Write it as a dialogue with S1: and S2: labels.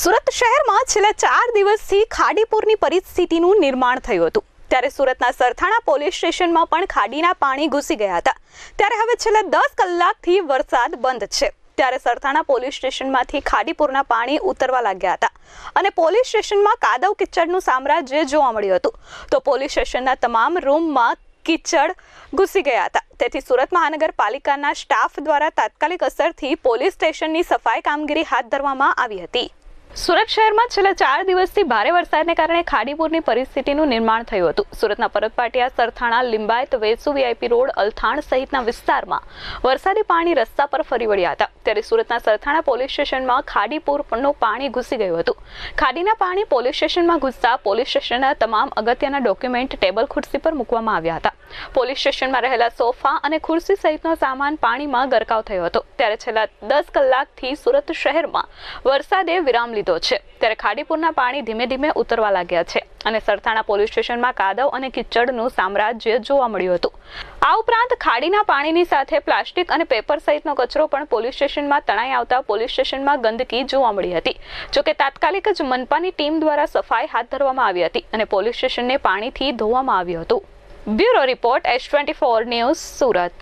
S1: સુરત શહેરમાં છેલ્લા ચાર દિવસથી ખાડીપુરની પરિસ્થિતિનું નિર્માણ થયું હતું. ત્યારે સુરતના સરથાણા પોલીસ સ્ટેશનમાં પણ ખાડીના પાણી ઘૂસી ગયા હતા. ત્યારે હવે છેલ્લા દસ કલાકથી વરસાદ બંધ છે. ત્યારે સરથાણા પોલીસ સ્ટેશનમાંથી ખાડીપુરના પાણી ઉતરવા લાગ્યા હતા અને પોલીસ સ્ટેશનમાં કાદવ કિચડનું સામ્રાજ્ય જોવા મળ્યું હતું. તો પોલીસ સ્ટેશનના તમામ રૂમમાં કિચડ ઘૂસી ગયા હતા. તેથી સુરત મહાનગરપાલિકાના સ્ટાફ દ્વારા તાત્કાલિક અસરથી પોલીસ સ્ટેશનની સફાઈ કામગીરી હાથ ધરવામાં આવી હતી. સુરત શહેરમાં છેલ્લા ચાર દિવસથી ભારે વરસાદને કારણે ખાડીપુરની પરિસ્થિતિનું નિર્માણ થયું હતું. સુરતના પરતપાટિયા, સરથાણા, લિંબાયત, વેસુ, વીઆઈપી રોડ, અલથાણ સહિતના વિસ્તારમાં વરસાદી પાણી રસ્તા પર ફરી વળ્યા હતા. ત્યારે સુરતના સરથાણા પોલીસ સ્ટેશનમાં ખાડીપુરનું પાણી ઘૂસી ગયું હતું. ખાડીના પાણી પોલીસ સ્ટેશનમાં ઘૂસતા પોલીસ સ્ટેશનના તમામ અગત્યના ડોક્યુમેન્ટ ટેબલ ખુરશી પર મૂકવામાં આવ્યા હતા. પોલીસ સ્ટેશનમાં રહેલા સોફા અને ખુરશી સહિતનો સામાન પાણીમાં ગરકાવ થયો હતો. ત્યારે છેલ્લા દસ કલાકથી સુરત શહેરમાં વરસાદે વિરામ લીધો. છે. ત્યારે ખાડીપુરના પાણી ધીમે ધીમે ઉતરવા લાગ્યા છે અને સરથાણા પોલીસ સ્ટેશનમાં કાદવ અને કિચડનું સામ્રાજ્ય જોવા મળ્યું હતું. આ ઉપરાંત ખાડીના પાણીની સાથે પ્લાસ્ટિક અને પેપર સહિતનો કચરો પણ પોલીસ સ્ટેશનમાં તણાઈ આવતા પોલીસ સ્ટેશનમાં ગંદકી જોવા મળી હતી. જોકે તાત્કાલિક જ મનપાની ટીમ દ્વારા સફાઈ હાથ ધરવામાં આવી હતી અને પોલીસ સ્ટેશનને પાણીથી ધોવામાં આવ્યું હતું. Bureau report S twenty four news Surat.